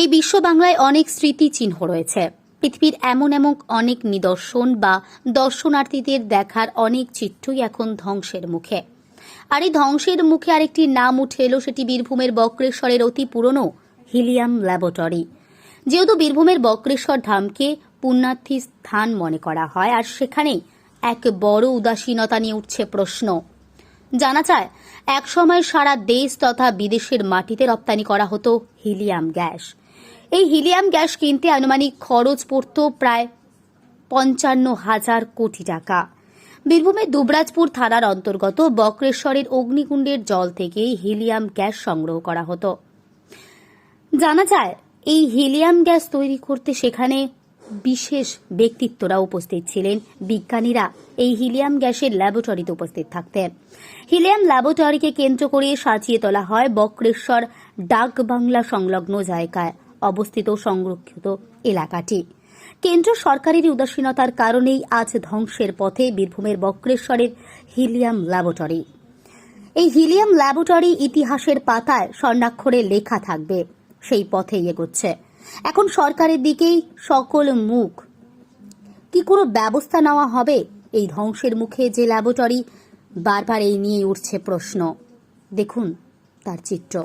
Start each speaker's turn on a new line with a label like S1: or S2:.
S1: এই বিশ্ব বাংলায় অনেক স্মৃতিচিহ্ন রয়েছে। পৃথিবীর এমন এমন অনেক নিদর্শন বা দর্শনার্থীদের দেখার অনেক চিত্রই এখন ধ্বংসের মুখে। আর এই ধ্বংসের মুখে আরেকটি নাম উঠে এলো, সেটি বীরভূমের বক্রেশ্বরের অতি পুরনো হিলিয়াম ল্যাবরেটরি। যেহেতু বীরভূমের বক্রেশ্বর ধামকে পুণ্যার্থী স্থান মনে করা হয়, আর সেখানেই এক বড় উদাসীনতা নিয়ে উঠছে প্রশ্ন। জানা যায় একসময় সারা দেশ তথা বিদেশের মাটিতে রপ্তানি করা হতো হিলিয়াম গ্যাস। এই হিলিয়াম গ্যাস কিনতে আনুমানিক খরচ পড়ত প্রায় পঞ্চান্ন হাজার কোটি টাকা। বীরভূমের দুবরাজপুর থানার অন্তর্গত বক্রেশ্বরের অগ্নিকুণ্ডের জল থেকে হিলিয়াম গ্যাস সংগ্রহ করা হতো। জানা যায়, এই হিলিয়াম গ্যাস তৈরি করতে সেখানে বিশেষ ব্যক্তিত্বরা উপস্থিত ছিলেন। বিজ্ঞানীরা এই হিলিয়াম গ্যাসের ল্যাবরেটরিতে উপস্থিত থাকতেন। হিলিয়াম ল্যাবরেটরিকে কেন্দ্র করে সাজিয়ে তোলা হয় বক্রেশ্বর ডাক বাংলা সংলগ্ন জায়গায় অবস্থিত সংরক্ষিত এলাকাটি। কেন্দ্র সরকারের উদাসীনতার কারণেই আজ ধ্বংসের পথে বীরভূমের বক্রেশ্বরের হিলিয়াম ল্যাবরেটরি। এই হিলিয়াম ল্যাবরেটরি ইতিহাসের পাতায় স্বর্ণাক্ষরে লেখা থাকবে, সেই পথেই এগোচ্ছে। এখন সরকারের দিকেই সকল মুখ। কি কোনো ব্যবস্থা নেওয়া হবে? এই ধ্বংসের মুখে যে ল্যাবরেটরি বারবার এই নিয়ে উঠছে প্রশ্ন। দেখুন তার চিত্র।